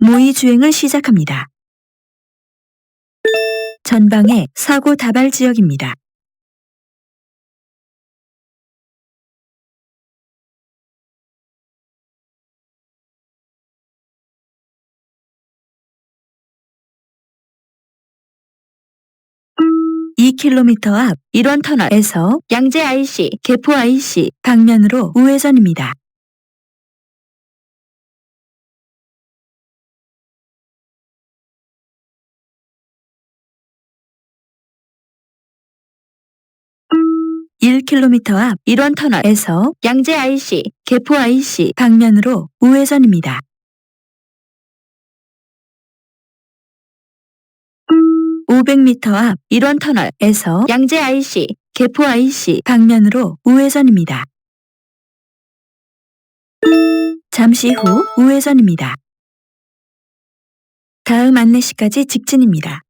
모의 주행을 시작합니다. 전방에 사고 다발 지역입니다. (2 킬로미터) 앞 1원 터널에서 양재 IC, 개포 IC 방면으로 우회전입니다. (1 킬로미터) 앞 1원 터널에서 양재 IC, 개포 IC 방면으로 우회전입니다. 500m 앞 1원 터널에서 양재 IC, 개포 IC 방면으로 우회전입니다. 잠시 후 우회전입니다. 다음 안내시까지 직진입니다.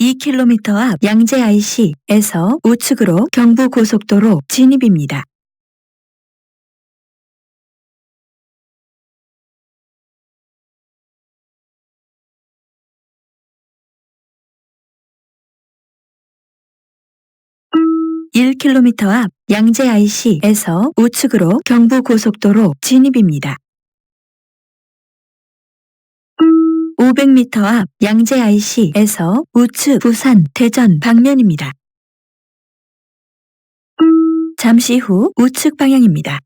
(2 킬로미터) 앞 양재 IC에서 우측으로 경부 고속도로 진입입니다. (1 킬로미터) 앞 양재 IC에서 우측으로 경부 고속도로 진입입니다. 500m 앞 양재 IC에서 우측 부산 대전 방면입니다. 잠시 후 우측 방향입니다.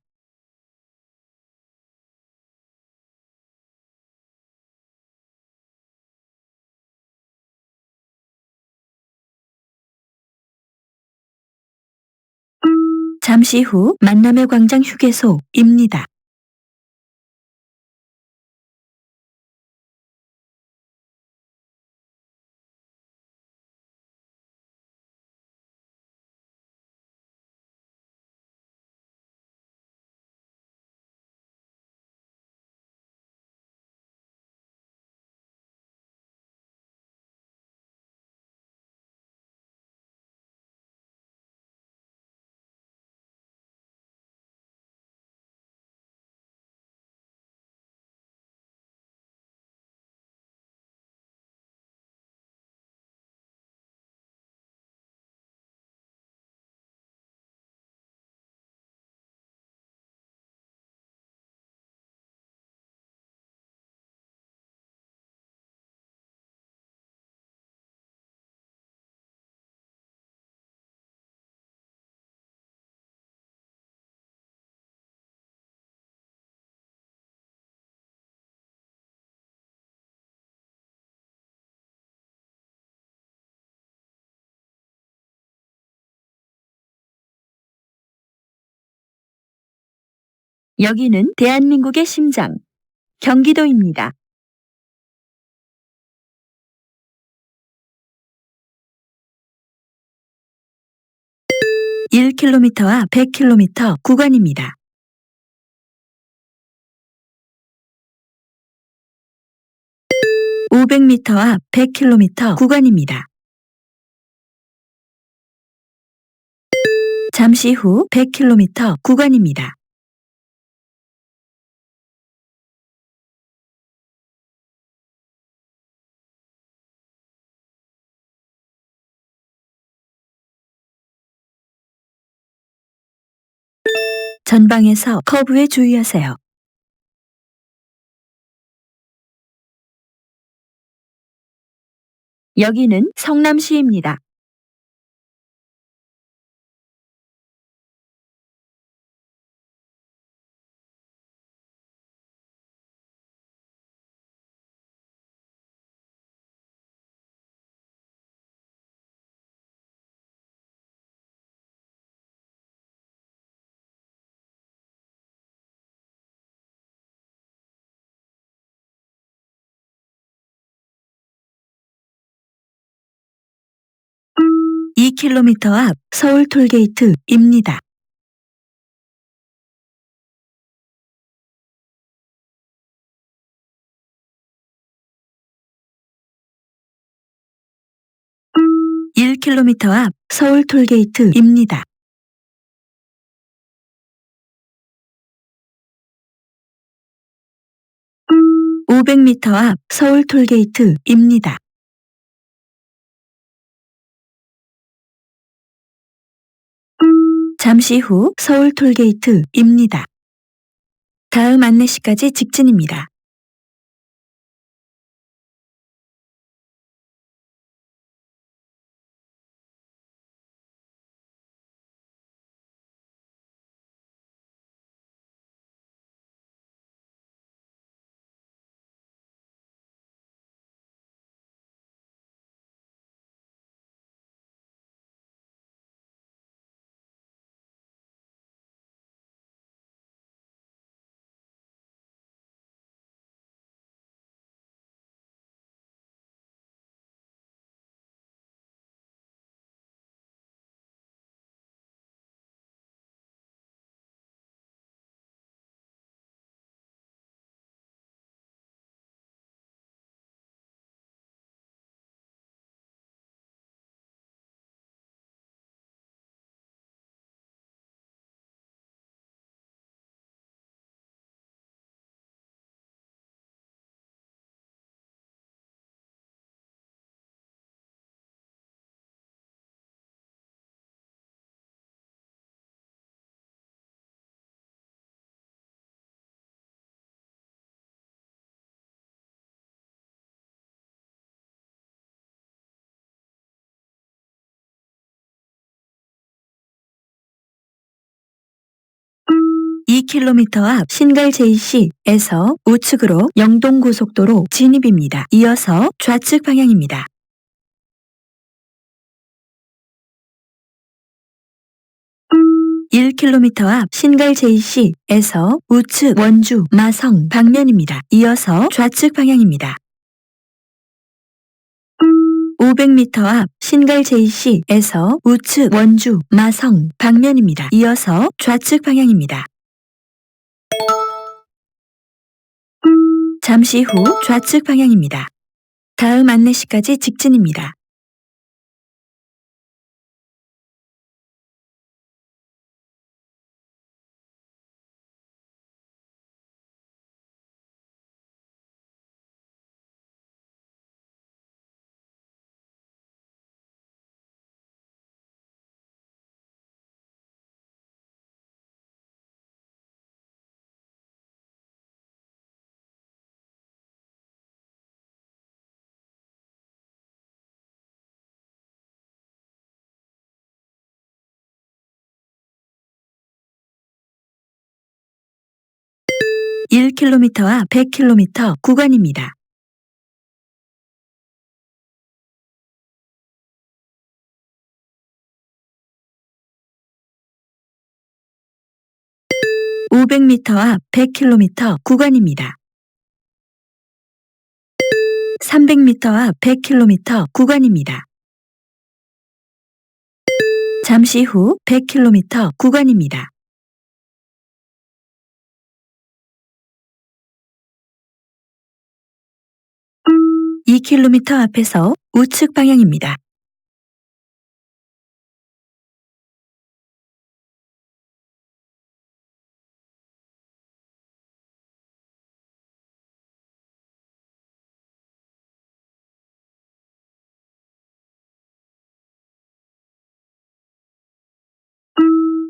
잠시 후 만남의 광장 휴게소입니다. 여기는 대한민국의 심장, 경기도입니다. (1 킬로미터와 100 킬로미터) 구간입니다. (500m) 앞 (100 킬로미터) 구간입니다. 잠시 후 (100 킬로미터) 구간입니다. 전방에서 커브에 주의하세요. 여기는 성남시입니다. 2km 앞 서울 톨게이트입니다. (1km) 앞 서울 톨게이트입니다. 500m 앞 서울 톨게이트입니다. 잠시 후 서울 톨게이트입니다. 다음 안내시까지 직진입니다. (2km) 앞 신갈 JC에서 우측으로 영동고속도로 진입입니다. 이어서 좌측 방향입니다. 1km 앞 신갈 JC에서 우측 원주 마성 방면입니다. 이어서 좌측 방향입니다. 500m 앞 신갈 JC에서 우측 원주 마성 방면입니다. 이어서 좌측 방향입니다. 잠시 후 좌측 방향입니다. 다음 안내시까지 직진입니다. (1km) 앞 (100km) 구간입니다. (500m) 앞 (100km) 구간입니다. 300m 앞 100km 구간입니다. 잠시 후 100km 구간입니다. 2km 앞에서 우측 방향입니다.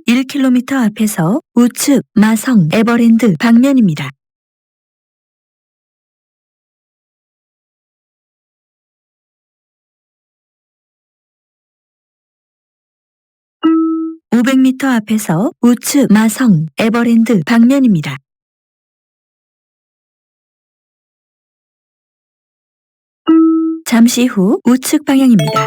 (1km) 앞에서 우측 마성 에버랜드 방면입니다. 500m 앞에서 우측 마성 에버랜드 방면입니다. 잠시 후 우측 방향입니다.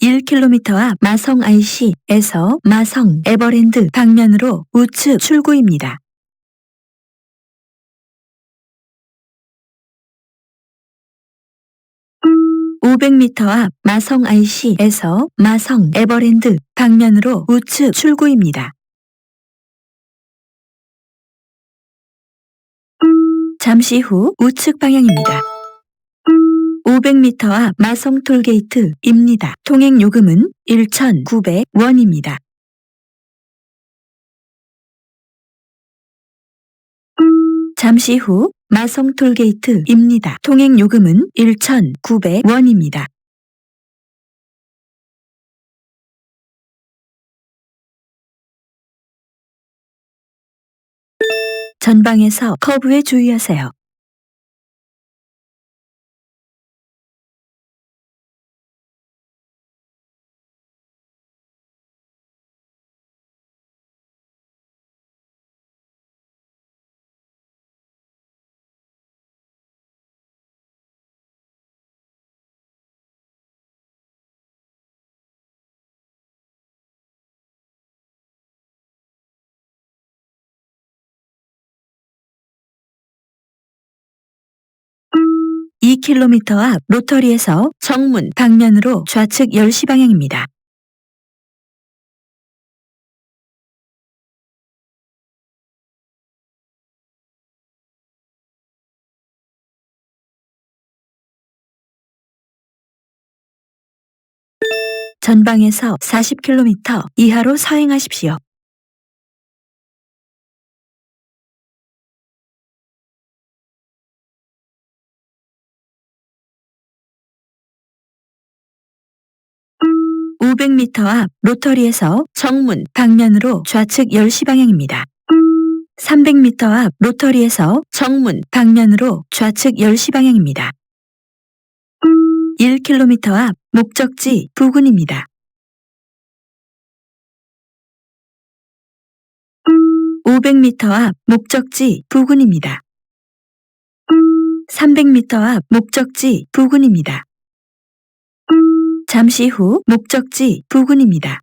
(1km) 1km 앞 마성 IC에서 마성 에버랜드 방면으로 우측 출구입니다. 500m 앞 마성 IC에서 마성 에버랜드 방면으로 우측 출구입니다. 잠시 후 우측 방향입니다. 500m 앞 마성 톨게이트입니다. 통행 요금은 1,900원입니다. 잠시 후 마성 톨게이트입니다. 통행 요금은 1,900원입니다. 전방에서 커브에 주의하세요. 이 k m 앞 로터리에서 정문 방면으로 좌측 10시 방향입니다. 전방에서 40km 이하로 서행하십시오. (500m) 앞 로터리에서 정문 방면으로 좌측 10시 방향입니다. 300m 앞 로터리에서 정문 방면으로 좌측 10시 방향입니다. 1km 앞 목적지 부근입니다. 500m 앞 목적지 부근입니다. 300m 앞 목적지 부근입니다. 잠시 후 목적지 부근입니다.